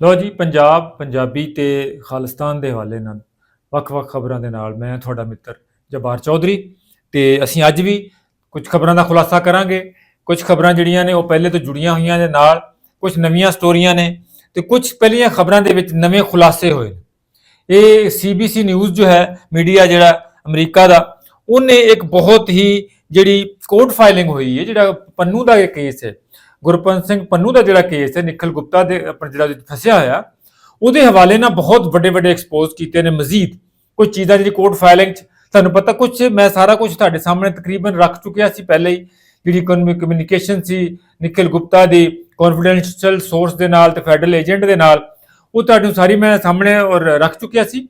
ਲੋ ਜੀ, ਪੰਜਾਬ, ਪੰਜਾਬੀ ਤੇ ਖਾਲਿਸਤਾਨ ਦੇ ਹਵਾਲੇ ਨਾਲ ਵੱਖ-ਵੱਖ ਖਬਰਾਂ ਦੇ ਨਾਲ ਮੈਂ ਤੁਹਾਡਾ ਮਿੱਤਰ ਜਬਾਰ ਚੌਧਰੀ ਤੇ ਅਸੀਂ ਅੱਜ ਵੀ ਕੁਝ ਖਬਰਾਂ ਦਾ ਖੁਲਾਸਾ ਕਰਾਂਗੇ। ਕੁਝ ਖਬਰਾਂ ਜਿਹੜੀਆਂ ਨੇ ਉਹ ਪਹਿਲੇ ਤੋਂ ਜੁੜੀਆਂ ਹੋਈਆਂ ਨੇ ਨਾਲ, ਕੁਝ ਨਵੀਆਂ ਸਟੋਰੀਆਂ ਨੇ ਤੇ ਕੁਝ ਪਹਿਲੀਆਂ ਖਬਰਾਂ ਦੇ ਵਿੱਚ ਨਵੇਂ ਖੁਲਾਸੇ ਹੋਏ ਨੇ। ਇਹ ਸੀਬੀਸੀ ਨਿਊਜ਼ ਜੋ ਹੈ, ਮੀਡੀਆ ਜਿਹੜਾ ਅਮਰੀਕਾ ਦਾ, ਉਹਨੇ ਇੱਕ ਬਹੁਤ ਹੀ ਜਿਹੜੀ ਕੋਰਟ ਫਾਈਲਿੰਗ ਹੋਈ ਹੈ, ਜਿਹੜਾ ਪੰਨੂ ਦਾ ਇਹ ਕੇਸ ਹੈ ਗੁਰਪੰਤ ਸਿੰਘ ਪੰਨੂ ਦਾ ਜਿਹੜਾ ਕੇਸ ਹੈ, ਨਿਖਲ ਗੁਪਤਾ ਦੇ ਆਪਣਾ ਜਿਹੜਾ ਫਸਿਆ ਹੋਇਆ, ਉਹਦੇ ਹਵਾਲੇ ਨਾਲ ਬਹੁਤ ਵੱਡੇ ਵੱਡੇ ਐਕਸਪੋਜ਼ ਕੀਤੇ ਨੇ ਮਜ਼ੀਦ। ਕੁਝ ਚੀਜ਼ਾਂ ਜਿਹੜੀ ਕੋਰਟ ਫਾਈਲਿੰਗ 'ਚ ਤੁਹਾਨੂੰ ਪਤਾ ਕੁਝ ਮੈਂ ਸਾਰਾ ਕੁਝ ਤੁਹਾਡੇ ਸਾਹਮਣੇ ਤਕਰੀਬਨ ਰੱਖ ਚੁੱਕਿਆ ਸੀ ਪਹਿਲੇ ਹੀ। ਜਿਹੜੀ ਕਮਿਊਨੀਕੇਸ਼ਨ ਸੀ, ਨਿਖਲ ਗੁਪਤਾ ਦੀ ਕੌਨਫੀਡੈਂਸ਼ੀਅਲ ਸੋਰਸ ਦੇ ਨਾਲ ਤੇ ਫੈਡਰਲ ਏਜੰਟ ਦੇ ਨਾਲ, ਉਹ ਤੁਹਾਨੂੰ ਸਾਰੀ ਮੈਂ ਸਾਹਮਣੇ ਔਰ ਰੱਖ ਚੁੱਕਿਆ ਸੀ।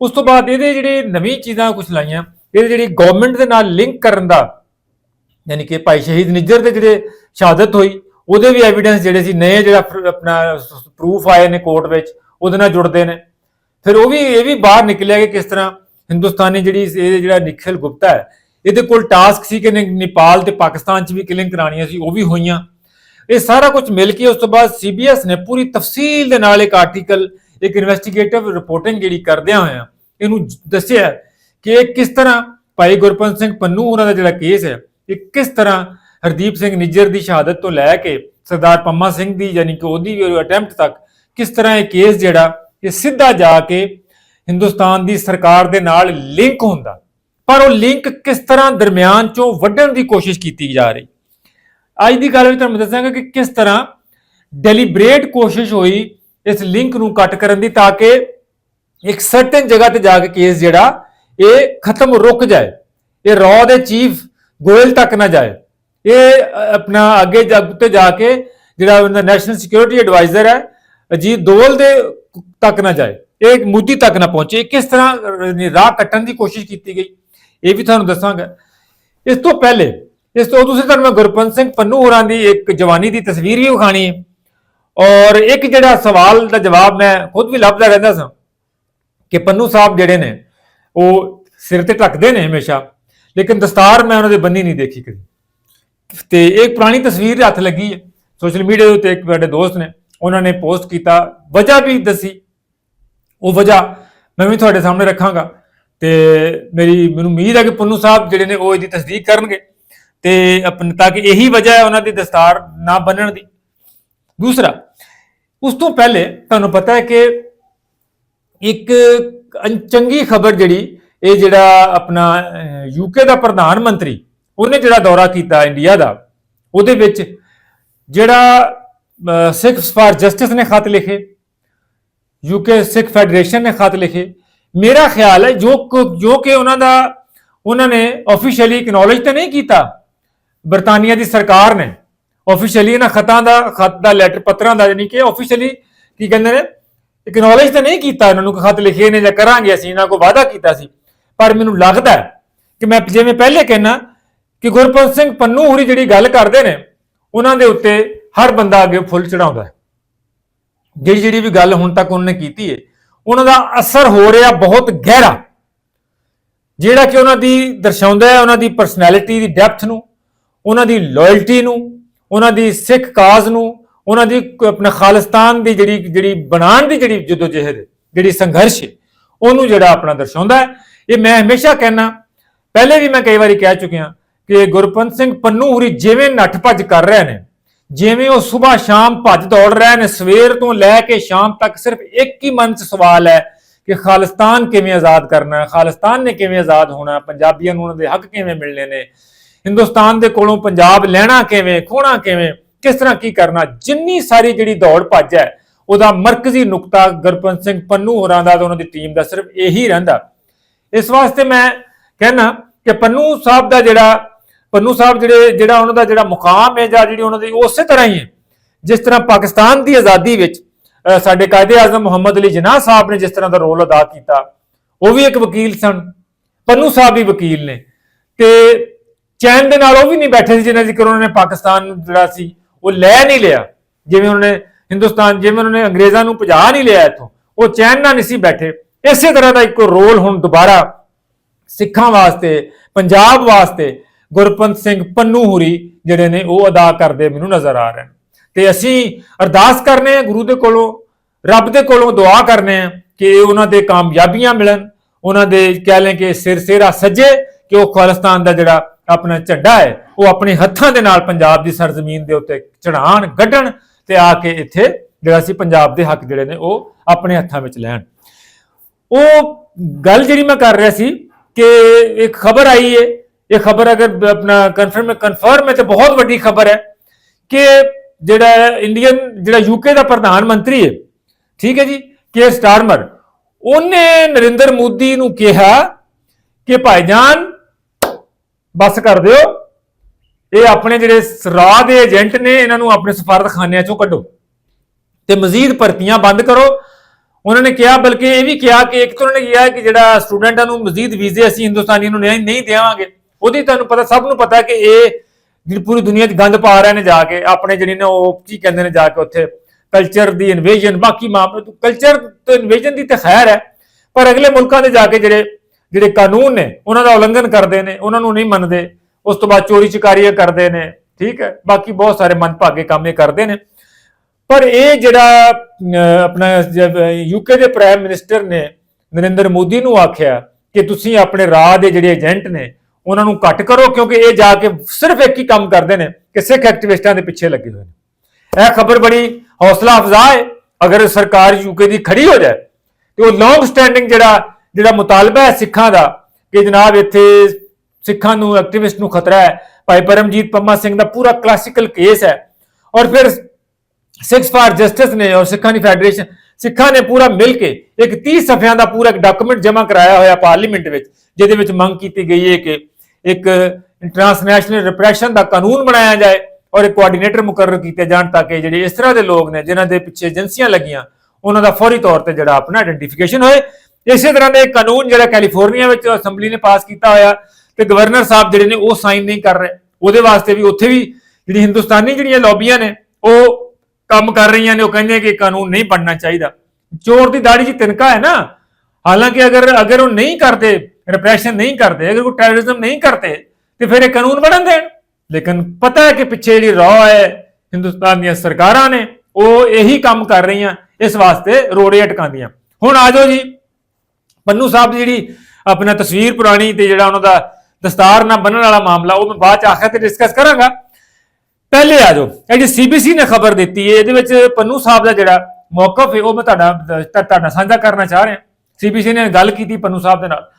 ਉਸ ਤੋਂ ਬਾਅਦ ਇਹਦੇ ਜਿਹੜੇ ਨਵੀਂ ਚੀਜ਼ਾਂ ਕੁਝ ਲਾਈਆਂ ਇਹ ਜਿਹੜੀ ਗਵਰਨਮੈਂਟ ਦੇ ਨਾਲ ਲਿੰਕ ਕਰਨ ਦਾ, ਯਾਨੀ ਕਿ ਭਾਈ ਸ਼ਹੀਦ ਨਿੱਜਰ ਦੇ ਜਿਹੜੇ ਸ਼ਹਾਦਤ ਹੋਈ ਉਹਦੇ ਵੀ ਐਵੀਡੈਂਸ ਜਿਹੜੇ ਸੀ, ਨਏ ਜਿਹੜਾ ਆਪਣਾ ਪ੍ਰੂਫ ਆਏ ਨੇ ਕੋਰਟ ਵਿੱਚ, ਉਹਦੇ ਨਾਲ ਜੁੜਦੇ ਨੇ। ਫਿਰ ਉਹ ਵੀ, ਇਹ ਵੀ ਬਾਹਰ ਨਿਕਲਿਆ ਕਿ ਕਿਸ ਤਰ੍ਹਾਂ ਹਿੰਦੁਸਤਾਨੀ ਜਿਹੜੀ ਇਹ ਜਿਹੜਾ ਨਿਖਿਲ ਗੁਪਤਾ ਹੈ, ਇਹਦੇ ਕੋਲ ਟਾਸਕ ਸੀ ਕਿ ਨੇਪਾਲ ਤੇ ਪਾਕਿਸਤਾਨ 'ਚ ਵੀ ਕਿਲਿੰਗ ਕਰਾਣੀਆਂ ਸੀ, ਉਹ ਵੀ ਹੋਈਆਂ। ਇਹ ਸਾਰਾ ਕੁਝ ਮਿਲ ਕੇ ਉਸ ਤੋਂ ਬਾਅਦ ਸੀਬੀਐਸ ਨੇ ਪੂਰੀ ਤਫਸੀਲ ਦੇ ਨਾਲ ਇੱਕ ਆਰਟੀਕਲ ਇੱਕ ਇਨਵੈਸਟੀਗੇਟਿਵ ਰਿਪੋਰਟਿੰਗ ਜਿਹੜੀ ਕਰਦਿਆਂ ਹੋਇਆਂ ਇਹਨੂੰ ਦੱਸਿਆ ਕਿ ਇਹ ਕਿਸ ਤਰ੍ਹਾਂ ਭਾਈ ਗੁਰਪੰਤ ਸਿੰਘ ਪੰਨੂ ਉਹਨਾਂ ਦਾ ਜਿਹੜਾ ਕੇਸ ਹੈ, ਇਹ ਕਿਸ ਤਰ੍ਹਾਂ ਹਰਦੀਪ ਸਿੰਘ ਨਿੱਜਰ ਦੀ ਸ਼ਹਾਦਤ ਤੋਂ ਲੈ ਕੇ ਸਰਦਾਰ ਪੰਮਾ ਸਿੰਘ ਦੀ, ਯਾਨੀ ਕਿ ਉਹਦੀ ਅਟੈਂਪਟ ਤੱਕ, ਕਿਸ ਤਰ੍ਹਾਂ ਇਹ ਕੇਸ ਜਿਹੜਾ, ਇਹ ਸਿੱਧਾ ਜਾ ਕੇ ਹਿੰਦੁਸਤਾਨ ਦੀ ਸਰਕਾਰ ਦੇ ਨਾਲ ਲਿੰਕ ਹੁੰਦਾ ਪਰ ਉਹ ਲਿੰਕ ਕਿਸ ਤਰ੍ਹਾਂ ਦਰਮਿਆਨ ਚੋਂ ਵੱਢਣ ਦੀ ਕੋਸ਼ਿਸ਼ ਕੀਤੀ ਜਾ ਰਹੀ? ਅੱਜ ਦੀ ਗੱਲ ਵਿੱਚ ਤੁਹਾਨੂੰ ਦੱਸਾਂਗਾ ਕਿ ਕਿਸ ਤਰ੍ਹਾਂ ਡੈਲੀਬਰੇਟ ਕੋਸ਼ਿਸ਼ ਹੋਈ ਇਸ ਲਿੰਕ ਨੂੰ ਕੱਟ ਕਰਨ ਦੀ, ਤਾਂ ਕਿ ਇੱਕ ਸਰਟਨ ਜਗ੍ਹਾ ਤੇ ਜਾ ਕੇ ਕੇਸ ਜਿਹੜਾ, ਇਹ ਖਤਮ ਰੁਕ ਜਾਏ। ਇਹ ਰੌ ਦੇ ਚੀਫ ਗੋਇਲ ਤੱਕ ਨਾ ਜਾਏ। ਇਹ ਆਪਣਾ ਅੱਗੇ ਜਾ, ਉੱਤੇ ਜਾ ਕੇ ਜਿਹੜਾ ਉਹਨਾਂ ਨੈਸ਼ਨਲ ਸਿਕਿਉਰਿਟੀ ਐਡਵਾਈਜ਼ਰ ਹੈ, ਅਜੀਤ ਦੋਵਲ ਦੇ ਤੱਕ ਨਾ ਜਾਏ। ਇਹ ਮੋਦੀ ਤੱਕ ਨਾ ਪਹੁੰਚੇ। ਕਿਸ ਤਰ੍ਹਾਂ ਰਾਹ ਕੱਟਣ ਦੀ ਕੋਸ਼ਿਸ਼ ਕੀਤੀ ਗਈ, ਇਹ ਵੀ ਤੁਹਾਨੂੰ ਦੱਸਾਂਗਾ। ਇਸ ਤੋਂ ਪਹਿਲੇ, ਇਸ ਤੋਂ ਤੁਸੀਂ ਤੁਹਾਨੂੰ ਮੈਂ ਗੁਰਪੰਤ ਸਿੰਘ ਪੰਨੂ ਹੋਰਾਂ ਦੀ ਇੱਕ ਜਵਾਨੀ ਦੀ ਤਸਵੀਰ ਵੀ ਵਿਖਾਣੀ ਹੈ। ਔਰ ਇੱਕ ਜਿਹੜਾ ਸਵਾਲ ਦਾ ਜਵਾਬ ਮੈਂ ਖੁਦ ਵੀ ਲੱਭਦਾ ਰਹਿੰਦਾ ਸਾਂ ਕਿ ਪੰਨੂ ਸਾਹਿਬ ਜਿਹੜੇ ਨੇ, ਉਹ ਸਿਰ ਤੇ ਢੱਕਦੇ ਨੇ ਹਮੇਸ਼ਾ, ਲੇਕਿਨ ਦਸਤਾਰ ਮੈਂ ਉਹਨਾਂ ਦੇ ਬੰਨੀ ਨਹੀਂ ਦੇਖੀ ਕਦੀ। ਤੇ ਇੱਕ ਪੁਰਾਣੀ ਤਸਵੀਰ ਹੱਥ ਲੱਗੀ ਹੈ। ਸੋਸ਼ਲ ਮੀਡੀਆ ਦੇ ਉੱਤੇ ਇੱਕ ਸਾਡੇ ਦੋਸਤ ਨੇ, ਉਹਨਾਂ ਨੇ ਪੋਸਟ ਕੀਤਾ, ਵਜ੍ਹਾ ਵੀ ਦੱਸੀ? ਉਹ ਵਜ੍ਹਾ ਮੈਂ ਵੀ ਤੁਹਾਡੇ ਸਾਹਮਣੇ ਰੱਖਾਂਗਾ। ਤੇ ਮੇਰੀ, ਮੈਨੂੰ ਉਮੀਦ ਹੈ ਕਿ ਪੰਨੂ ਸਾਹਿਬ ਜਿਹੜੇ ਨੇ ਉਹ ਇਹਦੀ ਤਸਦੀਕ ਕਰਨਗੇ। ਤੇ ਆਪਣ ਤਾਂ ਕਿ ਇਹੀ ਵਜ੍ਹਾ ਹੈ ਉਹਨਾਂ ਦੀ ਦਸਤਾਰ ਨਾ ਬੰਨਣ ਦੀ। ਦੂਸਰਾ, ਉਸ ਤੋਂ ਪਹਿਲੇ ਤੁਹਾਨੂੰ ਪਤਾ ਹੈ ਕਿ ਇੱਕ ਚੰਗੀ ਖਬਰ ਜਿਹੜੀ, ਇਹ ਜਿਹੜਾ ਆਪਣਾ ਯੂਕੇ ਦਾ ਪ੍ਰਧਾਨ ਮੰਤਰੀ ਉਹਨੇ ਜਿਹੜਾ ਦੌਰਾ ਕੀਤਾ ਇੰਡੀਆ ਦਾ, ਉਹਦੇ ਵਿੱਚ ਜਿਹੜਾ ਸਿੱਖ ਫਾਰ ਜਸਟਿਸ ਨੇ ਖਤ ਲਿਖੇ ਯੂਕੇ ਸਿੱਖ ਫੈਡਰੇਸ਼ਨ ਨੇ ਖਤ ਲਿਖੇ। ਮੇਰਾ ਖਿਆਲ ਹੈ ਜੋ ਜੋ ਕਿ ਉਹਨਾਂ ਦਾ, ਉਹਨਾਂ ਨੇ ਆਫੀਸ਼ੀਅਲੀ ਇਕਨੋਲਜ ਤਾਂ ਨਹੀਂ ਕੀਤਾ, ਬਰਤਾਨੀਆ ਦੀ ਸਰਕਾਰ ਨੇ ਆਫੀਸ਼ੀਅਲੀ ਇਹਨਾਂ ਖਤਾਂ ਦਾ, ਖਤ ਦਾ ਲੈਟਰ ਪੱਤਰਾਂ ਦਾ ਯਾਨੀ ਕਿ ਆਫੀਸ਼ੀਅਲੀ ਕੀ ਕਹਿੰਦੇ ਨੇ ਇਕਨੋਲਜ ਤਾਂ ਨਹੀਂ ਕੀਤਾ ਇਹਨਾਂ ਨੂੰ ਖਤ ਲਿਖੇ ਨੇ ਜਾਂ ਕਰਾਂਗੇ ਅਸੀਂ, ਇਹਨਾਂ ਕੋ ਵਾਅਦਾ ਕੀਤਾ ਸੀ। ਪਰ ਮੈਨੂੰ ਲੱਗਦਾ ਕਿ ਮੈਂ ਜਿਵੇਂ ਪਹਿਲੇ ਕਹਿਣਾ ਕਿ ਗੁਰਪ੍ਰੀਤ ਸਿੰਘ ਪੰਨੂ ਹੁਰੀ ਜਿਹੜੀ ਗੱਲ ਕਰਦੇ ਨੇ ਉਹਨਾਂ ਦੇ ਉੱਤੇ ਹਰ ਬੰਦਾ ਅੱਗੇ ਫੁੱਲ ਚੜਾਉਂਦਾ ਹੈ। ਜਿਹੜੀ ਜਿਹੜੀ ਵੀ ਗੱਲ ਹੁਣ ਤੱਕ ਉਹਨੇ ਕੀਤੀ ਹੈ ਉਹਨਾਂ ਦਾ ਅਸਰ ਹੋ ਰਿਹਾ ਬਹੁਤ ਗਹਿਰਾ। ਜਿਹੜਾ ਕਿ ਉਹਨਾਂ ਦੀ ਦਰਸਾਉਂਦਾ ਹੈ ਉਹਨਾਂ ਦੀ ਪਰਸਨੈਲਿਟੀ ਦੀ ਡੈਪਥ ਨੂੰ ਉਹਨਾਂ ਦੀ ਲਾਇਲਟੀ ਨੂੰ ਉਹਨਾਂ ਦੀ ਸਿੱਖ ਕਾਜ਼ ਨੂੰ ਉਹਨਾਂ ਦੀ ਆਪਣਾ ਖਾਲਿਸਤਾਨ ਦੀ ਜਿਹੜੀ ਜਿਹੜੀ ਬਣਾਉਣ ਦੀ ਜਿਹੜੀ ਜਦੋਜਹਿਦ ਹੈ, ਜਿਹੜੀ ਸੰਘਰਸ਼ ਉਹਨੂੰ ਜਿਹੜਾ ਆਪਣਾ ਦਰਸਾਉਂਦਾ ਹੈ। ਇਹ ਮੈਂ ਹਮੇਸ਼ਾ ਕਹਿਣਾ ਪਹਿਲੇ ਵੀ ਮੈਂ ਕਈ ਵਾਰੀ ਕਹਿ ਚੁੱਕਿਆ ਕਿ ਗੁਰਪੰਤ ਸਿੰਘ ਪੰਨੂ ਹੁਰੀ ਜਿਵੇਂ ਨੱਠ ਭੱਜ ਕਰ ਰਹੇ ਨੇ, ਜਿਵੇਂ ਉਹ ਸਵੇਰ ਸ਼ਾਮ ਭੱਜ ਦੌੜ ਰਹੇ ਨੇ, ਸਵੇਰ ਤੋਂ ਲੈ ਕੇ ਸ਼ਾਮ ਤੱਕ ਸਿਰਫ ਇੱਕ ਹੀ ਮਨ 'ਚ ਸਵਾਲ ਹੈ ਕਿ ਖਾਲਿਸਤਾਨ ਕਿਵੇਂ ਆਜ਼ਾਦ ਕਰਨਾ ਹੈ, ਖਾਲਿਸਤਾਨ ਨੇ ਕਿਵੇਂ ਆਜ਼ਾਦ ਹੋਣਾ ਪੰਜਾਬੀਆਂ ਨੂੰ ਉਹਨਾਂ ਦੇ ਹੱਕ ਕਿਵੇਂ ਮਿਲਣੇ ਨੇ, ਹਿੰਦੁਸਤਾਨ ਦੇ ਕੋਲੋਂ ਪੰਜਾਬ ਲੈਣਾ ਕਿਵੇਂ ਖੋਣਾ ਕਿਵੇਂ, ਕਿਸ ਤਰ੍ਹਾਂ ਕੀ ਕਰਨਾ, ਜਿੰਨੀ ਸਾਰੀ ਜਿਹੜੀ ਦੌੜ ਭੱਜ ਹੈ, ਉਹਦਾ ਮਰਕਜ਼ੀ ਨੁਕਤਾ ਗੁਰਪੰਤ ਸਿੰਘ ਪੰਨੂ ਹੋਰਾਂ ਦਾ ਤੇ ਉਹਨਾਂ ਦੀ ਟੀਮ ਦਾ ਸਿਰਫ ਇਹੀ ਰਹਿੰਦਾ। ਇਸ ਵਾਸਤੇ ਮੈਂ ਕਹਿਣਾ ਕਿ ਪੰਨੂ ਸਾਹਿਬ ਦਾ ਜਿਹੜਾ ਪੰਨੂ ਸਾਹਿਬ ਜਿਹੜੇ, ਜਿਹੜਾ ਉਹਨਾਂ ਦਾ ਜਿਹੜਾ ਮੁਕਾਮ ਹੈ ਜਾਂ ਜਿਹੜੀ ਉਹਨਾਂ ਦੀ ਉਸੇ ਤਰ੍ਹਾਂ ਹੀ ਹੈ। ਜਿਸ ਤਰ੍ਹਾਂ ਪਾਕਿਸਤਾਨ ਦੀ ਆਜ਼ਾਦੀ ਵਿੱਚ ਸਾਡੇ ਕਾਇਦੇ ਆਜ਼ਮ ਮੁਹੰਮਦ ਅਲੀ ਜਨਾਹ ਸਾਹਿਬ ਨੇ ਜਿਸ ਤਰ੍ਹਾਂ ਦਾ ਰੋਲ ਅਦਾ ਕੀਤਾ, ਉਹ ਵੀ ਇੱਕ ਵਕੀਲ ਸਨ। ਪੰਨੂ ਸਾਹਿਬ ਵੀ ਵਕੀਲ ਨੇ। ਤੇ ਚੈਨ ਦੇ ਨਾਲ ਉਹ ਵੀ ਨਹੀਂ ਬੈਠੇ ਸੀ ਜਿਨ੍ਹਾਂ ਜ਼ਿਕਰ ਉਹਨਾਂ ਨੇ ਪਾਕਿਸਤਾਨ ਜਿਹੜਾ ਸੀ, ਉਹ ਲੈ ਨਹੀਂ ਲਿਆ। ਜਿਵੇਂ ਉਹਨਾਂ ਨੇ ਹਿੰਦੁਸਤਾਨ, ਜਿਵੇਂ ਉਹਨਾਂ ਨੇ ਅੰਗਰੇਜ਼ਾਂ ਨੂੰ ਭਜਾ ਨਹੀਂ ਲਿਆ ਇੱਥੋਂ, ਉਹ ਚੈਨ ਨਾਲ ਨਹੀਂ ਸੀ ਬੈਠੇ। ਇਸੇ ਤਰ੍ਹਾਂ ਦਾ ਇੱਕ ਰੋਲ ਹੁਣ ਦੁਬਾਰਾ ਸਿੱਖਾਂ ਵਾਸਤੇ, ਪੰਜਾਬ ਵਾਸਤੇ ਗੁਰਪੰਤ ਸਿੰਘ ਪੰਨੂ ਹੁਰੀ ਜਿਹੜੇ ਨੇ ਉਹ ਅਦਾ ਕਰਦੇ ਮੈਨੂੰ ਨਜ਼ਰ ਆ ਰਹੇ ਨੇ। ਤੇ ਅਸੀਂ ਅਰਦਾਸ ਕਰਨੇ ਆ ਗੁਰੂ ਦੇ ਕੋਲੋਂ, ਰੱਬ ਦੇ ਕੋਲੋਂ ਦੁਆ ਕਰਨੇ ਆ ਕਿ ਉਹਨਾਂ ਦੇ ਕਾਮਯਾਬੀਆਂ ਮਿਲਣ, ਉਹਨਾਂ ਦੇ ਕਹਿ ਲੈ ਕਿ ਸਿਰ ਸਿਰਾ ਸੱਜੇ ਕਿ ਉਹ ਖਾਲਿਸਤਾਨ ਦਾ ਜਿਹੜਾ ਆਪਣਾ ਝੰਡਾ ਹੈ, ਉਹ ਆਪਣੇ ਹੱਥਾਂ ਦੇ ਨਾਲ ਪੰਜਾਬ ਦੀ ਸਰਜ਼ਮੀਨ ਦੇ ਉੱਤੇ ਚੜਾਣ ਗੱਡਣ ਤੇ ਆ ਕੇ ਇੱਥੇ ਜਿਹੜਾ ਸੀ ਪੰਜਾਬ ਦੇ ਹੱਕ ਜਿਹੜੇ ਨੇ ਉਹ ਆਪਣੇ ਹੱਥਾਂ ਵਿੱਚ ਲੈਣ। ਉਹ ਗੱਲ ਜਿਹੜੀ ਮੈਂ ਕਰ ਰਿਹਾ ਸੀ ਕਿ ਇੱਕ ਖਬਰ ਆਈ ਹੈ ਇਹ ਖਬਰ ਅਗਰ ਆਪਣਾ ਕਨਫਰਮ ਕਨਫਰਮ ਹੈ ਤੇ ਬਹੁਤ ਵੱਡੀ ਖਬਰ ਹੈ ਕਿ ਜਿਹੜਾ ਇੰਡੀਅਨ ਜਿਹੜਾ ਯੂਕੇ ਦਾ ਪ੍ਰਧਾਨ ਮੰਤਰੀ ਹੈ, ਠੀਕ ਹੈ ਜੀ ਕੇ ਸਟਾਰਮਰ ਉਹਨੇ ਨਰਿੰਦਰ ਮੋਦੀ ਨੂੰ ਕਿਹਾ ਕਿ ਭਾਈਜਾਨ, ਬਸ ਕਰ ਦਿਓ, ਇਹ ਆਪਣੇ ਜਿਹੜੇ ਰਾਹ ਦੇ ਏਜੰਟ ਨੇ, ਇਹਨਾਂ ਨੂੰ ਆਪਣੇ ਸਫਾਰਤਖਾਨਿਆਂ ਚੋਂ ਕੱਢੋ ਤੇ ਮਜ਼ੀਦ ਭਰਤੀਆਂ ਬੰਦ ਕਰੋ। ਉਹਨਾਂ ਨੇ ਕਿਹਾ, ਬਲਕਿ ਇਹ ਵੀ ਕਿਹਾ ਕਿ ਇੱਕ ਤਾਂ ਉਹਨਾਂ ਨੇ ਕਿਹਾ ਕਿ ਜਿਹੜਾ ਸਟੂਡੈਂਟਾਂ ਨੂੰ ਮਜ਼ੀਦ ਵੀਜ਼ੇ ਅਸੀਂ ਹਿੰਦੁਸਤਾਨੀਆਂ ਨੂੰ ਨਹੀਂ ਦੇਵਾਂਗੇ। ਉਹਦੀ ਤੁਹਾਨੂੰ ਪਤਾ ਸਭ ਨੂੰ ਪਤਾ ਕਿ ਇਹ ਜਿਹੜੀ ਪੂਰੀ ਦੁਨੀਆ 'ਚ ਗੰਦ ਪਾ ਰਹੇ ਨੇ ਜਾ ਕੇ ਆਪਣੇ ਜਿਹੜੇ ਨੇ ਉਹ ਕੀ ਕਹਿੰਦੇ ਨੇ ਜਾ ਕੇ ਉੱਥੇ ਕਲਚਰ ਦੀ ਇਨਵੇਜਨ ਬਾਕੀ ਮਾਮਲੇ ਕਲਚਰ ਤੋਂ ਇਨਵੇਜਨ ਦੀ ਤਾਂ ਖੈਰ ਹੈ ਪਰ ਅਗਲੇ ਮੁਲਕਾਂ ਦੇ ਜਾ ਕੇ ਜਿਹੜੇ ਜਿਹੜੇ ਕਾਨੂੰਨ ਨੇ ਉਹਨਾਂ ਦਾ ਉਲੰਘਣ ਕਰਦੇ ਨੇ ਉਹਨਾਂ ਨੂੰ ਨਹੀਂ ਮੰਨਦੇ ਉਸ ਤੋਂ ਬਾਅਦ ਚੋਰੀ ਚਕਾਰੀਆਂ ਕਰਦੇ ਨੇ ਠੀਕ ਹੈ ਬਾਕੀ ਬਹੁਤ ਸਾਰੇ ਮਨਭਾਗੇ ਕੰਮ ਇਹ ਕਰਦੇ ਨੇ। ਪਰ ਇਹ ਜਿਹੜਾ ਅਹ, ਆਪਣਾ ਯੂਕੇ ਦੇ ਪ੍ਰਾਈਮ ਮਿਨਿਸਟਰ ਨੇ ਨਰਿੰਦਰ ਮੋਦੀ ਨੂੰ ਆਖਿਆ ਕਿ ਤੁਸੀਂ ਆਪਣੇ ਰਾਹ ਦੇ ਜਿਹੜੇ ਏਜੰਟ ਨੇ ਉਹਨਾਂ ਨੂੰ ਘੱਟ ਕਰੋ, ਕਿਉਂਕਿ ਇਹ ਜਾ ਕੇ ਸਿਰਫ ਇੱਕ ਹੀ ਕੰਮ ਕਰਦੇ ਨੇ ਕਿ ਸਿੱਖ ਐਕਟਿਵਿਸਟਾਂ ਦੇ ਪਿੱਛੇ ਲੱਗੇ ਹੋਏ ਨੇ। ਇਹ ਖਬਰ ਬੜੀ ਹੌਸਲਾ ਅਫਜ਼ਾ ਹੈ। ਅਗਰ ਸਰਕਾਰ ਯੂਕੇ ਦੀ ਖੜੀ ਹੋ ਜਾਏ, ਤੇ ਉਹ ਲੌਂਗ ਸਟੈਂਡਿੰਗ ਜਿਹੜਾ ਜਿਹੜਾ ਮੁਤਾਲਬਾ ਹੈ ਸਿੱਖਾਂ ਦਾ, ਕਿ ਜਨਾਬ ਇੱਥੇ ਸਿੱਖਾਂ ਨੂੰ ਐਕਟਿਵਿਸਟ ਨੂੰ ਖਤਰਾ ਹੈ। ਭਾਈ ਪਰਮਜੀਤ ਪੰਮਾ ਸਿੰਘ ਦਾ ਪੂਰਾ ਕਲਾਸੀਕਲ ਕੇਸ ਹੈ। ਔਰ ਫਿਰ ਸਿਕਸ ਫਾਰ ਜਸਟਿਸ ਨੇ ਔਰ ਸਿੱਖਾਂ ਦੀ ਫੈਡਰੇਸ਼ਨ, ਸਿੱਖਾਂ ਨੇ ਪੂਰਾ ਮਿਲ ਕੇ ਇੱਕ 30 ਸਫ਼ਿਆਂ ਦਾ ਪੂਰਾ ਇੱਕ ਡਾਕੂਮੈਂਟ ਜਮ੍ਹਾਂ ਕਰਾਇਆ ਹੋਇਆ ਪਾਰਲੀਮੈਂਟ ਵਿੱਚ, ਜਿਹਦੇ ਵਿੱਚ ਮੰਗ ਕੀਤੀ ਗਈ ਹੈ ਕਿ ਇੱਕ ਇੰਟਰਨੈਸ਼ਨਲ ਰਿਪਰੈਸ਼ਨ ਦਾ ਕਾਨੂੰਨ ਬਣਾਇਆ ਜਾਏ ਔਰ ਇੱਕ ਕੋਆਰਡੀਨੇਟਰ ਮੁਕਰਰ ਕੀਤੇ ਜਾਣ ਤਾਂ ਕਿ ਜਿਹੜੇ ਇਸ ਤਰ੍ਹਾਂ ਦੇ ਲੋਕ ਨੇ, ਜਿਨ੍ਹਾਂ ਦੇ ਪਿੱਛੇ ਏਜੰਸੀਆਂ ਲੱਗੀਆਂ, ਉਹਨਾਂ ਦਾ ਫੌਰੀ ਤੌਰ ਤੇ ਜਿਹੜਾ ਆਪਣਾ ਆਇਡੈਂਟੀਫਿਕੇਸ਼ਨ ਹੋਏ। ਇਸੇ ਤਰ੍ਹਾਂ ਦਾ ਇੱਕ ਕਾਨੂੰਨ ਜਿਹੜਾ ਕੈਲੀਫੋਰਨੀਆ ਵਿੱਚ ਅਸੈਂਬਲੀ ਨੇ ਪਾਸ ਕੀਤਾ ਹੋਇਆ ਤੇ ਗਵਰਨਰ ਸਾਹਿਬ ਜਿਹੜੇ ਨੇ ਉਹ ਸਾਈਨ ਨਹੀਂ ਕਰ ਰਹੇ। ਉਹਦੇ ਵਾਸਤੇ ਵੀ ਉੱਥੇ ਵੀ ਜਿਹੜੀ ਹਿੰਦੁਸਤਾਨੀ ਜਿਹੜੀਆਂ ਲੌਬੀਆਂ ਨੇ, ਉਹ ਕੰਮ ਕਰ ਰਹੀਆਂ ਨੇ, ਉਹ ਕਹਿੰਦੇ ਕਿ ਕਾਨੂੰਨ ਨਹੀਂ ਬਣਨਾ ਚਾਹੀਦਾ। ਚੋਰ ਦੀ ਦਾੜੀ 'ਚ ਤਿਨਕਾ ਹੈ ਨਾ ਹਾਲਾਂਕਿ ਅਗਰ ਅਗਰ ਉਹ ਨਹੀਂ ਕਰਦੇ ਰਿਪਰੈਸ਼ਨ ਨਹੀਂ ਕਰਦੇ, ਅਗਰ ਕੋਈ ਟੈਰਰਿਜ਼ਮ ਨਹੀਂ ਕਰਦੇ, ਤੇ ਫਿਰ ਇਹ ਕਾਨੂੰਨ ਬਣਨ ਦੇਣ। ਲੇਕਿਨ ਪਤਾ ਹੈ ਕਿ ਪਿੱਛੇ ਜਿਹੜੀ ਰੌ ਹੈ, ਹਿੰਦੁਸਤਾਨ ਦੀਆਂ ਸਰਕਾਰਾਂ ਨੇ, ਉਹ ਇਹੀ ਕੰਮ ਕਰ ਰਹੀਆਂ, ਇਸ ਵਾਸਤੇ ਰੋੜੇ ਅਟਕਾਉਂਦੀਆਂ। ਹੁਣ ਆ ਜਾਓ ਜੀ, ਪੰਨੂ ਸਾਹਿਬ ਦੀ ਜਿਹੜੀ ਆਪਣਾ ਤਸਵੀਰ ਪੁਰਾਣੀ ਤੇ ਜਿਹੜਾ ਉਹਨਾਂ ਦਾ ਦਸਤਾਰ ਨਾ ਬੰਨਣ ਵਾਲਾ ਮਾਮਲਾ, ਉਹ ਮੈਂ ਬਾਅਦ ਚ ਆਖਰ ਤੇ ਡਿਸਕਸ ਕਰਾਂਗਾ। ਪਹਿਲੇ ਆ ਜਾਓ, ਇਹ ਜੀ ਸੀਬੀਸੀ ਨੇ ਖਬਰ ਦਿੱਤੀ ਹੈ, ਇਹਦੇ ਵਿੱਚ ਪੰਨੂ ਸਾਹਿਬ ਦਾ ਜਿਹੜਾ ਮੌਕਫ ਹੈ, ਉਹ ਮੈਂ ਤੁਹਾਡਾ ਤੁਹਾਡਾ ਸਾਂਝਾ ਕਰਨਾ ਚਾਹ ਰਿਹਾ। ਸੀਬੀਸੀ ਨੇ ਗੱਲ ਕੀਤੀ ਪੰਨੂ ਸਾਹਿਬ ਦੇ ਨਾਲ।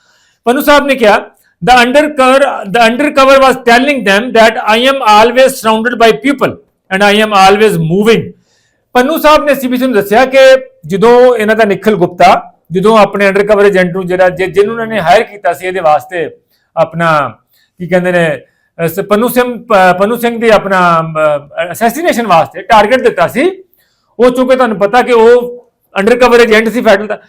ਪੰਨੂ ਸਾਹਿਬ ਨੇ ਕਿਹਾ, the undercover the undercover was telling them that i am always surrounded by people and i am always moving. Pannu Sahib ਨੇ ਸੀਬੀਸੀ ਨੂੰ ਦੱਸਿਆ ਕਿ ਜਦੋਂ ਇਹਨਾਂ ਦਾ ਨਿਖਲ ਗੁਪਤਾ, ਜਦੋਂ ਆਪਣੇ ਅੰਡਰਕਵਰ ਏਜੰਟ ਨੂੰ ਜਿਹੜਾ ਜਿਹਨੂੰ ਉਹਨਾਂ ਨੇ ਹਾਇਰ ਕੀਤਾ ਸੀ ਇਹਦੇ ਵਾਸਤੇ ਆਪਣਾ, ਕੀ ਕਹਿੰਦੇ ਨੇ ਪੰਨੂ ਸਿੰਘ ਪੰਨੂ ਸਿੰਘ ਦੀ ਆਪਣਾ ਅਸੈਸੀਨੇਸ਼ਨ ਵਾਸਤੇ ਟਾਰਗੇਟ ਦਿੱਤਾ ਸੀ। ਉਹ ਚੁੱਕੇ ਤੁਹਾਨੂੰ ਪਤਾ ਕਿ ਉਹ ਅੰਡਰਕਵਰ ਏਜੰਟ ਸੀ ਫੈਡਰਲ ਦਾ।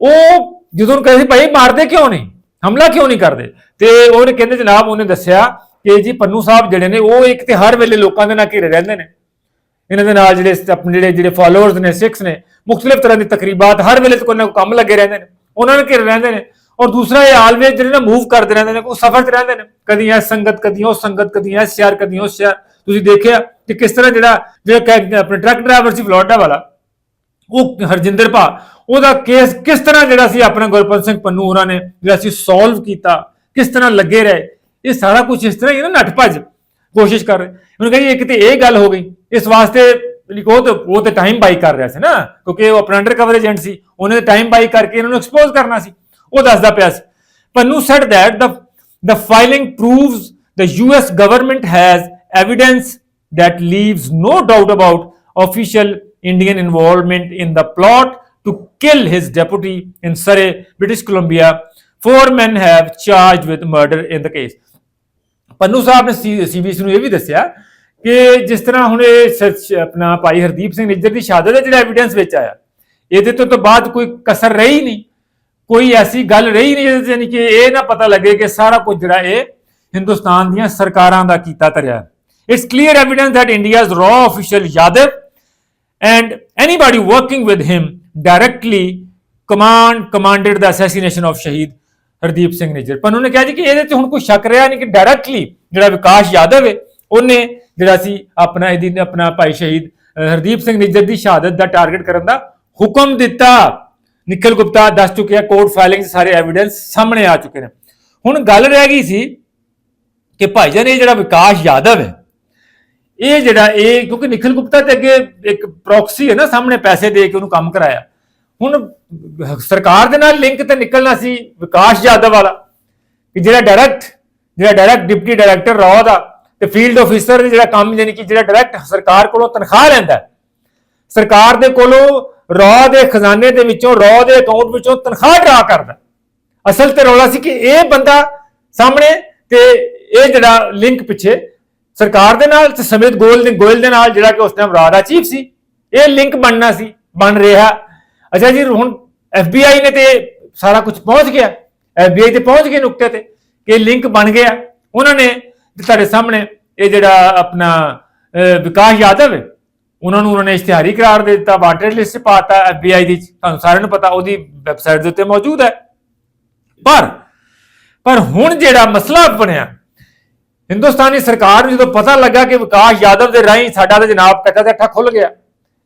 ਉਹ ਜਦੋਂ ਕਹਿੰਦੇ ਸੀ, ਭਾਈ, ਮਾਰਦੇ ਕਿਉਂ ਨਹੀਂ? ਹਮਲਾ ਕਿਉਂ ਨਹੀਂ ਕਰਦੇ? ਤੇ ਉਹਨੇ ਕਹਿੰਦੇ ਜਨਾਬ, ਉਹਨੇ ਦੱਸਿਆ ਕਿ ਜੀ ਪੰਨੂ ਸਾਹਿਬ ਜਿਹੜੇ ਨੇ, ਉਹ ਇੱਕ ਤੇ ਹਰ ਵੇਲੇ ਲੋਕਾਂ ਦੇ ਨਾਲ ਘਿਰੇ ਰਹਿੰਦੇ ਨੇ। ਇਹਨਾਂ ਦੇ ਨਾਲ ਜਿਹੜੇ ਆਪਣੇ ਜਿਹੜੇ ਜਿਹੜੇ ਫਾਲੋਅਰਸ ਨੇ, ਸਿੱਖਸ ਨੇ, ਮੁxtਲਿਫ ਤਰ੍ਹਾਂ ਦੀ ਤਕਰੀਬਾਂ ਹਰ ਵੇਲੇ ਕੋਈ ਨਾ ਕੋਈ ਕੰਮ ਲੱਗੇ ਰਹਿੰਦੇ ਨੇ। ਉਹਨਾਂ ਨੂੰ ਘਿਰ ਰਹਿੰਦੇ ਨੇ। ਔਰ ਦੂਸਰਾ ਇਹ ਆਲਵੇਜ਼ ਜਿਹੜੇ ਨਾ ਮੂਵ ਕਰਦੇ ਰਹਿੰਦੇ ਨੇ, ਉਹ ਸਫ਼ਰ 'ਚ ਰਹਿੰਦੇ ਨੇ। ਕਦੀ ਇਸ ਸੰਗਤ, ਕਦੀ ਉਹ ਸੰਗਤ, ਕਦੀ ਇਸ ਸ਼ਹਿਰ, ਕਦੀ ਉਹ ਸ਼ਹਿਰ। ਤੁਸੀਂ ਦੇਖਿਆ ਕਿ ਕਿਸ ਤਰ੍ਹਾਂ ਜਿਹੜਾ ਜਿਹੜਾ ਕੈ- ਆਪਣੇ ਟਰੱਕ ਡਰਾਈਵਰ ਸੀ, ਫਲੋਰੀਡਾ ਵਾਲਾ ਉਹ ਹਰਜਿੰਦਰ ਭਾ, ਉਹਦਾ ਕੇਸ ਕਿਸ ਤਰ੍ਹਾਂ ਜਿਹੜਾ ਸੀ ਆਪਣਾ ਗੁਰਪ੍ਰੀਤ ਸਿੰਘ ਪੰਨੂ ਹੋਰਾਂ ਨੇ ਜਿਹੜਾ ਸੀ ਸੋਲਵ ਕੀਤਾ, ਕਿਸ ਤਰ੍ਹਾਂ ਲੱਗੇ ਰਹੇ, ਇਹ ਸਾਰਾ ਕੁਝ ਇਸ ਤਰ੍ਹਾਂ ਹੀ ਨਾ, ਨੱਠ ਭੱਜ ਕੋਸ਼ਿਸ਼ ਕਰ ਰਹੇ। ਉਹਨੇ ਕਹੀ ਇੱਕ ਤੇ ਇਹ ਗੱਲ ਹੋ ਗਈ, ਇਸ ਵਾਸਤੇ ਲਿਖੋ ਉਹ ਤੇ ਉਹ ਤੇ ਟਾਈਮ ਬਾਈ ਕਰ ਰਿਹਾ ਸੀ ਨਾ, ਕਿਉਂਕਿ ਉਹ ਆਪਣਾ ਅੰਡਰ ਅੰਡਰਕਵਰ ਏਜੰਟ ਸੀ, ਉਹਨੇ ਟਾਈਮ ਬਾਈ ਕਰਕੇ ਇਹਨਾਂ ਨੂੰ ਐਕਸਪੋਜ਼ ਕਰਨਾ ਸੀ, ਉਹ ਦੱਸਦਾ ਪਿਆ ਸੀ। Pannu said that the the filing proves the US government has evidence that leaves no doubt about official Indian involvement in the plot to kill his deputy in Surrey, British Columbia. Four men have charged with murder in the case. Pannu Sahib ਨੇ CBC ਨੂੰ ਇਹ ਵੀ ਦੱਸਿਆ ਕਿ ਜਿਸ ਤਰ੍ਹਾਂ ਹੁਣ ਇਹ ਆਪਣਾ ਭਾਈ ਹਰਦੀਪ ਸਿੰਘ ਨਿੱਜਰ ਦੀ ਸ਼ਹਾਦਤ ਦਾ ਜਿਹੜਾ ਐਵੀਡੈਂਸ ਵਿੱਚ ਆਇਆ ਇਹਦੇ ਤੋਂ ਤੋਂ ਬਾਅਦ ਕੋਈ ਕਸਰ ਰਹੀ ਨਹੀਂ ਕੋਈ ਐਸੀ ਗੱਲ ਰਹੀ ਨਹੀਂ ਜਿਹਦੇ ਯਾਨੀ ਕਿ ਇਹ ਨਾ ਪਤਾ ਲੱਗੇ ਕਿ ਸਾਰਾ ਕੁਝ ਜਿਹੜਾ ਇਹ ਹਿੰਦੁਸਤਾਨ ਦੀਆਂ ਸਰਕਾਰਾਂ ਦਾ ਕੀਤਾ ਧਰਿਆ it's clear evidence that India's raw official Yadav and anybody working with him directly command, commanded the assassination of ਸ਼ਹੀਦ ਹਰਦੀਪ ਸਿੰਘ ਨਿੱਜਰ ਪਰ ਉਹਨੇ ਕਿਹਾ ਜੀ ਕਿ ਇਹਦੇ 'ਚ ਹੁਣ ਕੋਈ ਸ਼ੱਕ ਰਿਹਾ ਨਹੀਂ ਕਿ ਡਾਇਰੈਕਟਲੀ ਜਿਹੜਾ ਵਿਕਾਸ ਯਾਦਵ ਹੈ ਉਹਨੇ ਜਿਹੜਾ ਸੀ ਆਪਣਾ ਇਹਦੀ ਆਪਣਾ ਭਾਈ ਸ਼ਹੀਦ ਹਰਦੀਪ ਸਿੰਘ ਨਿੱਜਰ ਦੀ ਸ਼ਹਾਦਤ ਦਾ ਟਾਰਗੇਟ ਕਰਨ ਦਾ ਹੁਕਮ ਦਿੱਤਾ ਨਿਖਿਲ ਗੁਪਤਾ ਦੱਸ ਚੁੱਕਿਆ ਕੋਰਟ ਫਾਈਲਿੰਗ ਸਾਰੇ ਐਵੀਡੈਂਸ ਸਾਹਮਣੇ ਆ ਚੁੱਕੇ ਨੇ ਹੁਣ ਗੱਲ ਰਹਿ ਗਈ ਸੀ ਕਿ ਭਾਈਜਾਨ ਇਹ ਜਿਹੜਾ ਵਿਕਾਸ ਯਾਦਵ ਹੈ ਇਹ ਜਿਹੜਾ ਇਹ, ਕਿਉਂਕਿ ਨਿਖਿਲ ਗੁਪਤਾ ਤੇ ਅੱਗੇ ਇੱਕ ਪ੍ਰੋਕਸੀ ਹੈ ਨਾ ਸਾਹਮਣੇ ਪੈਸੇ ਦੇ ਕੇ ਉਹਨੂੰ ਕੰਮ ਕਰਾਇਆ। ਹੁਣ ਸਰਕਾਰ ਦੇ ਨਾਲ ਲਿੰਕ ਤੇ ਨਿਕਲਣਾ ਸੀ ਵਿਕਾਸ ਯਾਦਵ ਵਾਲਾ, ਕਿ ਜਿਹੜਾ ਡਾਇਰੈਕਟ ਜਿਹੜਾ ਡਾਇਰੈਕਟ ਡਿਪਟੀ ਡਾਇਰੈਕਟਰ ਰੌ ਦਾ ਤੇ ਫੀਲਡ ਆਫੀਸਰ ਜਿਹੜਾ ਕੰਮ, ਯਾਨੀ ਕਿ ਜਿਹੜਾ ਡਾਇਰੈਕਟ ਸਰਕਾਰ ਕੋਲੋਂ ਤਨਖਾਹ ਲੈਂਦਾ ਸਰਕਾਰ ਦੇ ਕੋਲੋਂ ਰੌ ਦੇ ਖਜ਼ਾਨੇ ਦੇ ਵਿੱਚੋਂ ਰੌ ਦੇ ਅਕਾਊਂਟ ਵਿੱਚੋਂ ਤਨਖਾਹ ਡਰਾ ਕਰਦਾ ਅਸਲ ਤੇ ਰੌਲਾ ਸੀ ਕਿ ਇਹ ਬੰਦਾ ਸਾਹਮਣੇ ਤੇ ਇਹ ਜਿਹੜਾ ਲਿੰਕ ਪਿੱਛੇ ਸਰਕਾਰ ਦੇ ਨਾਲ ਤੇ ਸਮੇਤ ਗੋਲ ਦੇ ਗੋਇਲ ਦੇ ਨਾਲ ਜਿਹੜਾ ਕਿ ਉਸ ਟਾਈਮ ਰਾਜਾ ਚੀਫ ਸੀ, ਇਹ ਲਿੰਕ ਬਣਨਾ ਸੀ, ਬਣ ਰਿਹਾ। ਅੱਛਾ ਜੀ, ਹੁਣ FBI ਨੇ ਤੇ ਸਾਰਾ ਕੁਝ ਪਹੁੰਚ ਗਿਆ। FBI ਤੇ ਪਹੁੰਚ ਗਏ ਨੁਕਤੇ ਤੇ, ਕਿ ਲਿੰਕ ਬਣ ਗਿਆ। ਉਹਨਾਂ ਨੇ ਤੁਹਾਡੇ ਸਾਹਮਣੇ ਇਹ ਜਿਹੜਾ ਆਪਣਾ ਵਿਕਾਸ ਯਾਦਵ ਹੈ, ਉਹਨਾਂ ਨੂੰ ਉਹਨਾਂ ਨੇ ਇਸ਼ਤਿਹਾਰੀ ਕਰਾਰ ਦੇ ਦਿੱਤਾ ਵਾਂਟਡ ਲਿਸਟ 'ਚ ਪਾਤਾ FBI ਦੀ। ਤੁਹਾਨੂੰ ਸਾਰਿਆਂ ਨੂੰ ਪਤਾ, ਉਹਦੀ ਵੈਬਸਾਈਟ ਦੇ ਉੱਤੇ ਮੌਜੂਦ ਹੈ। ਪਰ ਪਰ ਹੁਣ ਜਿਹੜਾ ਮਸਲਾ ਬਣਿਆ ਹਿੰਦੁਸਤਾਨੀ ਸਰਕਾਰ ਨੂੰ ਜਦੋਂ ਪਤਾ ਲੱਗਾ ਕਿ ਵਿਕਾਸ ਯਾਦਵ ਦੇ ਰਾਹੀਂ ਸਾਡਾ ਤੇ ਜਨਾਬ ਕੱਟਾ ਤੇ ਅੱਠਾ ਖੁੱਲ ਗਿਆ,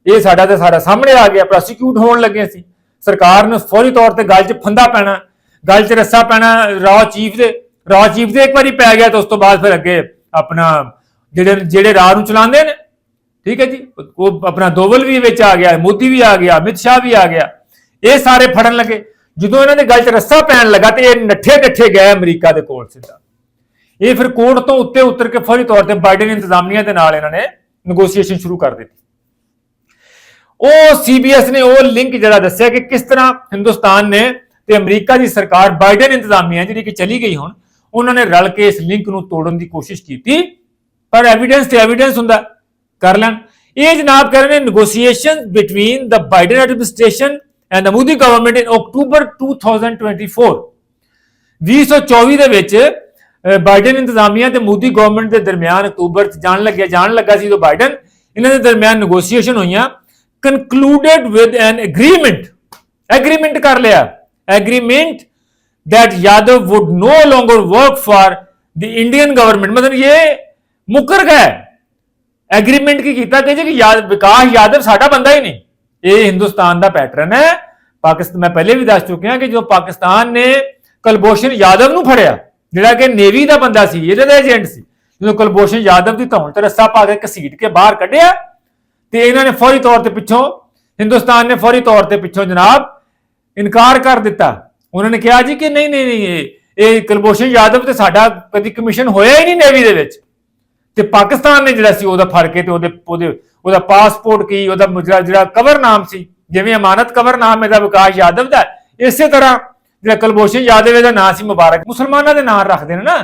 ਇਹ ਸਾਡਾ ਤੇ ਸਾਡਾ ਸਾਹਮਣੇ ਆ ਗਿਆ, ਪ੍ਰੋਸੀਕਿਊਟ ਹੋਣ ਲੱਗੇ ਸੀ। ਸਰਕਾਰ ਨੂੰ ਫੌਰੀ ਤੌਰ ਤੇ ਗੱਲ 'ਚ ਫੰਦਾ ਪੈਣਾ, ਗੱਲ 'ਚ ਰੱਸਾ ਪੈਣਾ ਰਾਅ ਚੀਫ ਦੇ ਰਾਅ ਚੀਫ ਦੇ ਇੱਕ ਵਾਰੀ ਪੈ ਗਿਆ ਤਾਂ ਉਸ ਤੋਂ ਬਾਅਦ ਫਿਰ ਅੱਗੇ ਆਪਣਾ ਜਿਹੜੇ ਜਿਹੜੇ ਰਾਹ ਨੂੰ ਚਲਾਉਂਦੇ ਨੇ, ਠੀਕ ਹੈ ਜੀ? ਉਹ ਆਪਣਾ ਦੋਵਲ ਵੀ ਵਿੱਚ ਆ ਗਿਆ, ਮੋਦੀ ਵੀ ਆ ਗਿਆ, ਅਮਿਤ ਸ਼ਾਹ ਵੀ ਆ ਗਿਆ। ਇਹ ਸਾਰੇ ਫੜਨ ਲੱਗੇ। ਜਦੋਂ ਇਹਨਾਂ ਦੇ ਗੱਲ 'ਚ ਰੱਸਾ ਪੈਣ ਲੱਗਾ ਤੇ ਇਹ ਨੱਠੇ ਨੱਠੇ ਗਏ ਅਮਰੀਕਾ ਦੇ ਕੋਲ ਸਿੱਧਾ। ਇਹ ਫਿਰ ਕੋਰਟ ਤੋਂ ਉੱਤੇ ਉਤਰ ਕੇ ਫੌਰੀ ਤੌਰ ਤੇ ਬਾਈਡਨ ਇੰਤਜ਼ਾਮੀਆਂ ਦੇ ਨਾਲ ਇਹਨਾਂ ਨੇ ਨੈਗੋਸ਼ੀਏਸ਼ਨ ਸ਼ੁਰੂ ਕਰ ਦਿੱਤੀ। ਉਹ ਸੀਬੀਐਸ ਨੇ ਉਹ ਲਿੰਕ ਜਿਹੜਾ ਦੱਸਿਆ ਕਿ ਕਿਸ ਤਰ੍ਹਾਂ ਹਿੰਦੁਸਤਾਨ ਨੇ ਤੇ ਅਮਰੀਕਾ ਦੀ ਸਰਕਾਰ ਬਾਈਡਨ ਇੰਤਜ਼ਾਮੀਆਂ ਜਿਹੜੀ ਕਿ ਚਲੀ ਗਈ ਹੁਣ, ਉਹਨਾਂ ਨੇ ਰਲ ਕੇ ਇਸ ਲਿੰਕ ਨੂੰ ਤੋੜਨ ਦੀ ਕੋਸ਼ਿਸ਼ ਕੀਤੀ। ਪਰ ਐਵੀਡੈਂਸ ਤੇ ਐਵੀਡੈਂਸ ਹੁੰਦਾ, ਕਰ ਲੈਣ। ਇਹ ਜਨਾਬ ਕਰ ਰਹੇ ਨੇ negotiation between the Biden administration and the Modi government in October 2024 2024 ਦੇ ਵਿੱਚ ਬਾਈਡਨ ਇੰਤਜ਼ਾਮੀਆ ਤੇ ਮੋਦੀ ਗਵਰਨਮੈਂਟ ਦੇ ਦਰਮਿਆਨ ਅਕਤੂਬਰ ਚ ਜਾਣ ਲੱਗਿਆ, ਜਾਣ ਲੱਗਾ ਸੀ ਜਦੋਂ ਬਾਈਡਨ ਇਹਨਾਂ ਦੇ ਦਰਮਿਆਨ ਨੈਗੋਸ਼ੀਏਸ਼ਨ ਹੋਈਆਂ concluded with an agreement agreement ਕਰ ਲਿਆ agreement that Yadav would no longer work for the Indian government, ਮਤਲਬ ਇਹ ਮੁਕਰ ਗਏ ਐਗਰੀਮੈਂਟ ਕੀ ਕੀਤਾ? ਕਿ ਜੀ ਕਿ ਯਾਦ ਵਿਕਾਸ ਯਾਦਵ ਸਾਡਾ ਬੰਦਾ ਹੀ ਨਹੀਂ। ਇਹ ਹਿੰਦੁਸਤਾਨ ਦਾ ਪੈਟਰਨ ਹੈ। ਪਾਕਿਸਤਾਨ ਮੈਂ ਪਹਿਲੇ ਵੀ ਦੱਸ ਚੁੱਕਿਆ ਕਿ ਜਦੋਂ ਪਾਕਿਸਤਾਨ ਨੇ ਕੁਲਭੂਸ਼ਣ ਯਾਦਵ ਨੂੰ ਫੜਿਆ ਜਿਹੜਾ ਕਿ ਨੇਵੀ ਦਾ ਬੰਦਾ ਸੀ, ਇਹਦੇ ਦਾ ਏਜੰਟ ਸੀ। ਜਦੋਂ ਕੁਲਭੂਸ਼ਣ ਯਾਦਵ ਦੀ ਧੌਣ ਤੇ ਰੱਸਾ ਪਾ ਕੇ ਘਸੀਟ ਕੇ ਬਾਹਰ ਕੱਢਿਆ ਤੇ ਇਹਨਾਂ ਨੇ ਫੌਰੀ ਤੌਰ ਤੇ ਪਿੱਛੋਂ, ਹਿੰਦੁਸਤਾਨ ਨੇ ਫੌਰੀ ਤੌਰ ਤੇ ਪਿੱਛੋਂ ਜਨਾਬ ਇਨਕਾਰ ਕਰ ਦਿੱਤਾ। ਉਹਨਾਂ ਨੇ ਕਿਹਾ ਜੀ ਕਿ ਨਹੀਂ ਨਹੀਂ ਨਹੀਂ, ਇਹ ਇਹ ਕੁਲਭੂਸ਼ਣ ਯਾਦਵ ਤੇ ਸਾਡਾ ਕਦੀ ਕਮਿਸ਼ਨ ਹੋਇਆ ਹੀ ਨਹੀਂ ਨੇਵੀ ਦੇ ਵਿੱਚ। ਤੇ ਪਾਕਿਸਤਾਨ ਨੇ ਜਿਹੜਾ ਸੀ ਉਹਦਾ ਫੜ ਕੇ ਤੇ ਉਹਦੇ ਉਹਦੇ, ਉਹਦਾ ਪਾਸਪੋਰਟ ਕੀ, ਉਹਦਾ ਜਿਹੜਾ ਕਵਰ ਨਾਮ ਸੀ, ਜਿਵੇਂ ਅਮਾਨਤ ਕਵਰ ਨਾਮ ਇਹਦਾ ਵਿਕਾਸ ਯਾਦਵ ਦਾ, ਇਸੇ ਤਰ੍ਹਾਂ ਜਿਹੜਾ ਕੁਲਭੂਸ਼ਣ ਯਾਦਵ ਦਾ ਨਾਂ ਸੀ ਮੁਬਾਰਕ। ਮੁਸਲਮਾਨਾਂ ਦੇ ਨਾਂ ਰੱਖਦੇ ਨੇ ਨਾ।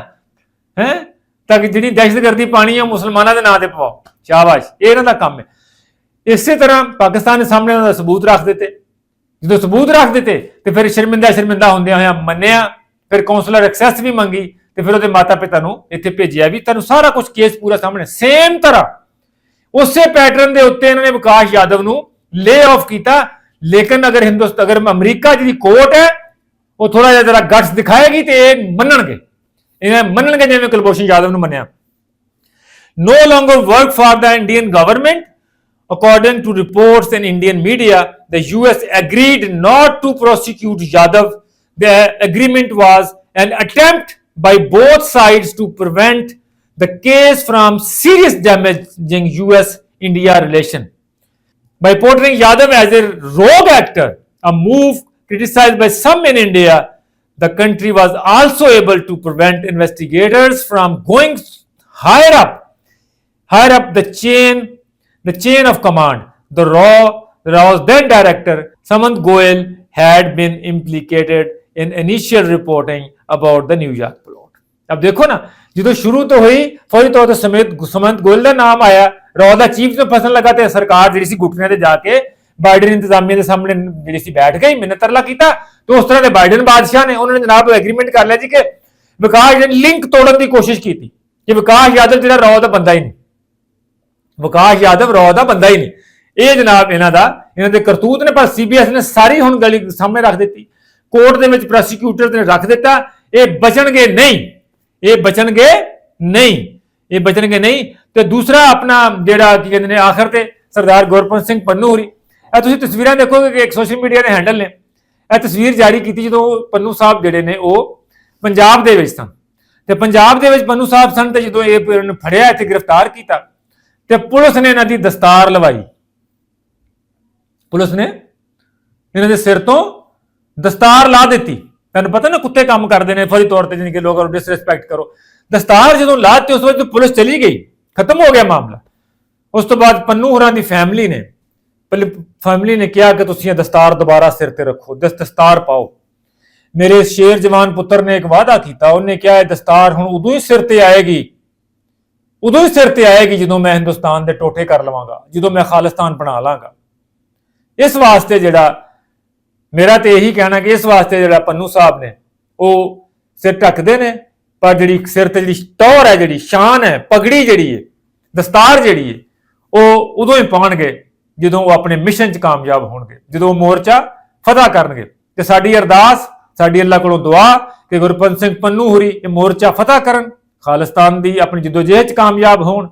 ਹੈ? ਤਾਂ ਕਿ ਜਿਹੜੀ ਦਹਿਸ਼ਤਗਰਦੀ ਪਾਣੀ ਹੈ ਮੁਸਲਮਾਨਾਂ ਦੇ ਨਾਂ ਤੇ ਪਵਾਓ। ਸ਼ਾਬਾਸ਼। ਇਹ ਇਹਨਾਂ ਦਾ ਕੰਮ ਹੈ। ਇਸੇ ਤਰ੍ਹਾਂ ਪਾਕਿਸਤਾਨ ਦੇ ਸਾਹਮਣੇ ਉਹਨਾਂ ਦਾ ਸਬੂਤ ਰੱਖ ਦਿੱਤੇ। ਜਦੋਂ ਸਬੂਤ ਰੱਖ ਦਿੱਤੇ, ਤੇ ਫਿਰ ਸ਼ਰਮਿੰਦਾ ਸ਼ਰਮਿੰਦਾ ਹੁੰਦਿਆਂ ਹੋਇਆਂ ਮੰਨਿਆ। ਫਿਰ ਕਾਉਂਸਲਰ ਐਕਸੈਸ ਵੀ ਮੰਗੀ, ਤੇ ਫਿਰ ਉਹਦੇ ਮਾਤਾ ਪਿਤਾ ਨੂੰ ਇੱਥੇ ਭੇਜਿਆ ਵੀ ਤੁਹਾਨੂੰ ਸਾਰਾ ਕੁਝ ਕੇਸ ਪੂਰਾ ਸਾਹਮਣੇ। ਸੇਮ ਤਰ੍ਹਾਂ। ਉਸੇ ਪੈਟਰਨ ਦੇ ਉੱਤੇ ਇਹਨਾਂ ਨੇ ਵਿਕਾਸ ਯਾਦਵ ਨੂੰ ਲੇ ਆਫ ਕੀਤਾ। ਲੇਕਿਨ ਅਗਰ ਹਿੰਦੁਸਤਾਨ ਅਗਰ ਅਮਰੀਕਾ ਜਿਹਦੀ ਕੋਰਟ ਹੈ ਉਹ ਥੋੜਾ ਜਿਹਾ ਜਰਾ ਗਟਸ ਦਿਖਾਏਗੀ ਤੇ ਇਹ ਮੰਨਣਗੇ ਇਹ ਮੰਨਣਗੇ ਜਿਵੇਂ ਕੁਲਭੂਸ਼ਣ ਯਾਦਵ ਨੂੰ ਮੰਨਿਆ no longer work for the Indian government. According to reports in Indian media, the US agreed not to prosecute Yadav. The agreement was an attempt by both sides to prevent the case from serious damaging US India relation. By portraying Yadav as a rogue actor, a move criticized by some in India, the country was also able to prevent investigators from going higher up, higher up the chain, the chain of command. The Raw, Rao's then director, Samant Goel, had been implicated in initial reporting about the New York plot. अब देखो ना जो शुरू तो हुई फौरी तौर तो समेत सुमंत गोयल का नाम आया रॉ दा चीफ में फसन लगा थे सरकार जी सी घुटने से जाके ਬਾਈਡਨ ਇੰਤਜ਼ਾਮੀਆ ਦੇ ਸਾਹਮਣੇ ਜਿਹੜੀ ਸੀ ਬੈਠ ਗਈ ਮਿੰਨਤਰਲਾ ਕੀਤਾ ਤੇ ਉਸ ਤਰ੍ਹਾਂ ਦੇ ਬਾਈਡਨ ਬਾਦਸ਼ਾਹ ਨੇ ਉਹਨਾਂ ਨੇ ਜਨਾਬ ਐਗਰੀਮੈਂਟ ਕਰ ਲਿਆ ਜੀ ਕਿ ਵਿਕਾਸ ਨੇ ਲਿੰਕ ਤੋੜਨ ਦੀ ਕੋਸ਼ਿਸ਼ ਕੀਤੀ, ਕਿ ਵਿਕਾਸ ਯਾਦਵ ਜਿਹੜਾ ਰॉ ਦਾ ਬੰਦਾ ਹੀ ਨਹੀਂ। ਵਿਕਾਸ ਯਾਦਵ ਰੌ ਦਾ ਬੰਦਾ ਹੀ ਨਹੀਂ। ਇਹ ਜਨਾਬ ਇਹਨਾਂ ਦਾ, ਇਹਨਾਂ ਦੇ ਕਰਤੂਤ ਨੇ, ਪਰ ਸੀਬੀਐਸ ਨੇ ਸਾਰੀ ਹੁਣ ਗਲੀ ਸਾਹਮਣੇ ਰੱਖ ਦਿੱਤੀ। ਕੋਰਟ ਦੇ ਵਿੱਚ ਪ੍ਰੋਸੀਕਿਊਟਰ ਨੇ ਰੱਖ ਦਿੱਤਾ, ਇਹ ਬਚਣਗੇ ਨਹੀਂ, ਇਹ ਬਚਣਗੇ ਨਹੀਂ, ਇਹ ਬਚਣਗੇ ਨਹੀਂ। ਤੇ ਦੂਸਰਾ ਆਪਣਾ ਜਿਹੜਾ ਕੀ ਕਹਿੰਦੇ ਨੇ ਆਖਰ ਤੇ ਸਰਦਾਰ ਗੁਰਪ੍ਰੀਤ ਸਿੰਘ ਪੰਨੂ ਹੋਰੀ ਇਹ ਤੁਸੀਂ ਤਸਵੀਰਾਂ ਦੇਖੋਗੇ ਕਿ ਇੱਕ ਸੋਸ਼ਲ ਮੀਡੀਆ ਦੇ ਹੈਂਡਲ ਨੇ। ਇਹ ਤਸਵੀਰ ਜਾਰੀ ਕੀਤੀ ਜਦੋਂ ਪੰਨੂ ਸਾਹਿਬ ਜਿਹੜੇ ਨੇ ਉਹ ਪੰਜਾਬ ਦੇ ਵਿੱਚ ਸਨ। ਤੇ ਪੰਜਾਬ ਦੇ ਵਿੱਚ ਪੰਨੂ ਸਾਹਿਬ ਸਨ ਤੇ ਜਦੋਂ ਇਹ ਇਹਨਾਂ ਨੂੰ ਫੜਿਆ ਤੇ ਗ੍ਰਿਫਤਾਰ ਕੀਤਾ ਤੇ ਪੁਲਿਸ ਨੇ ਇਹਨਾਂ ਦੀ ਦਸਤਾਰ ਲਵਾਈ। ਪੁਲਿਸ ਨੇ ਇਹਨਾਂ ਦੇ ਸਿਰ ਤੋਂ ਦਸਤਾਰ ਲਾ ਦਿੱਤੀ। ਤੁਹਾਨੂੰ ਪਤਾ ਨਾ ਕੁੱਤੇ ਕੰਮ ਕਰਦੇ ਨੇ, ਫੌਰੀ ਤੌਰ ਤੇ ਜਾਣੀ ਕਿ ਲੋਕਾਂ ਨੂੰ ਡਿਸਰੈਸਪੈਕਟ ਕਰੋ। ਦਸਤਾਰ ਜਦੋਂ ਲਾਤੀ, ਉਸ ਵਕਤ ਪੁਲਿਸ ਚਲੀ ਗਈ। ਖਤਮ ਹੋ ਗਿਆ ਮਾਮਲਾ। ਉਸ ਤੋਂ ਬਾਅਦ ਪੰਨੂ ਹੋਰਾਂ ਦੀ ਫੈਮਿਲੀ ਨੇ ਪਹਿਲੇ ਫੈਮਿਲੀ ਨੇ ਕਿਹਾ ਕਿ ਤੁਸੀਂ ਇਹ ਦਸਤਾਰ ਦੁਬਾਰਾ ਸਿਰ ਤੇ ਰੱਖੋ, ਦਸ, ਦਸਤਾਰ ਪਾਓ। ਮੇਰੇ ਸ਼ੇਰ ਜਵਾਨ ਪੁੱਤਰ ਨੇ ਇੱਕ ਵਾਅਦਾ ਕੀਤਾ, ਉਹਨੇ ਕਿਹਾ ਇਹ ਦਸਤਾਰ ਹੁਣ ਉਦੋਂ ਹੀ ਸਿਰ ਤੇ ਆਏਗੀ, ਉਦੋਂ ਹੀ ਸਿਰ ਤੇ ਆਏਗੀ ਜਦੋਂ ਮੈਂ ਹਿੰਦੁਸਤਾਨ ਦੇ ਟੋਟੇ ਕਰ ਲਵਾਂਗਾ, ਜਦੋਂ ਮੈਂ ਖਾਲਿਸਤਾਨ ਬਣਾ ਲਾਂਗਾ। ਇਸ ਵਾਸਤੇ ਜਿਹੜਾ, ਮੇਰਾ ਤੇ ਇਹੀ ਕਹਿਣਾ ਕਿ ਇਸ ਵਾਸਤੇ ਜਿਹੜਾ ਪੰਨੂ ਸਾਹਿਬ ਨੇ, ਉਹ ਸਿਰ ਢੱਕਦੇ ਨੇ, ਪਰ ਜਿਹੜੀ ਸਿਰ ਤੇ ਜਿਹੜੀ ਟੌਰ ਹੈ, ਜਿਹੜੀ ਸ਼ਾਨ ਹੈ, ਪਗੜੀ ਜਿਹੜੀ ਹੈ, ਦਸਤਾਰ ਜਿਹੜੀ ਹੈ, ਉਹ ਉਦੋਂ ਹੀ ਪਾਉਣਗੇ। ਜਦੋਂ ਉਹ ਆਪਣੇ ਮਿਸ਼ਨ 'ਚ ਕਾਮਯਾਬ ਹੋਣਗੇ ਜਦੋਂ ਉਹ ਮੋਰਚਾ ਫਤਿਹ ਕਰਨਗੇ। ਤੇ ਸਾਡੀ ਅਰਦਾਸ ਸਾਡੀ ਅੱਲਾ ਕੋਲੋਂ ਦੁਆ ਕਿ ਗੁਰਪੰਤ ਸਿੰਘ ਪੰਨੂ ਹੁਰੀ ਇਹ ਮੋਰਚਾ ਫਤਿਹ ਕਰਨ ਖਾਲਿਸਤਾਨ ਦੀ ਆਪਣੀ ਜਦੋਜਹਿਦ 'ਚ ਕਾਮਯਾਬ ਹੋਣ।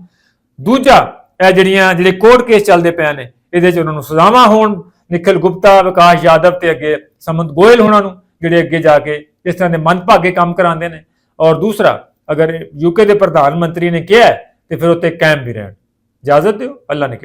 ਦੂਜਾ ਇਹ ਜਿਹੜੀਆਂ ਜਿਹੜੇ ਕੋਰਟ ਕੇਸ ਚੱਲਦੇ ਪਏ ਨੇ ਇਹਦੇ 'ਚ ਉਹਨਾਂ ਨੂੰ ਸਜ਼ਾਵਾਂ ਹੋਣ। ਨਿਖਿਲ ਗੁਪਤਾ ਵਿਕਾਸ ਯਾਦਵ ਤੇ ਅੱਗੇ ਸਮੰਤ ਗੋਇਲ ਹੋਣਾ ਨੂੰ ਜਿਹੜੇ ਅੱਗੇ ਜਾ ਕੇ ਇਸ ਤਰ੍ਹਾਂ ਦੇ ਮੰਦਭਾਗੇ ਕੰਮ ਕਰਾਉਂਦੇ ਨੇ। ਔਰ ਦੂਸਰਾ ਅਗਰ ਯੂਕੇ ਦੇ ਪ੍ਰਧਾਨ ਮੰਤਰੀ ਨੇ ਕਿਹਾ ਹੈ, ਤੇ ਫਿਰ ਉੱਤੇ ਕਾਇਮ ਵੀ ਰਹਿਣ। ਇਜਾਜ਼ਤ ਦਿਓ ਅੱਲਾ ਨੇ ਕੀ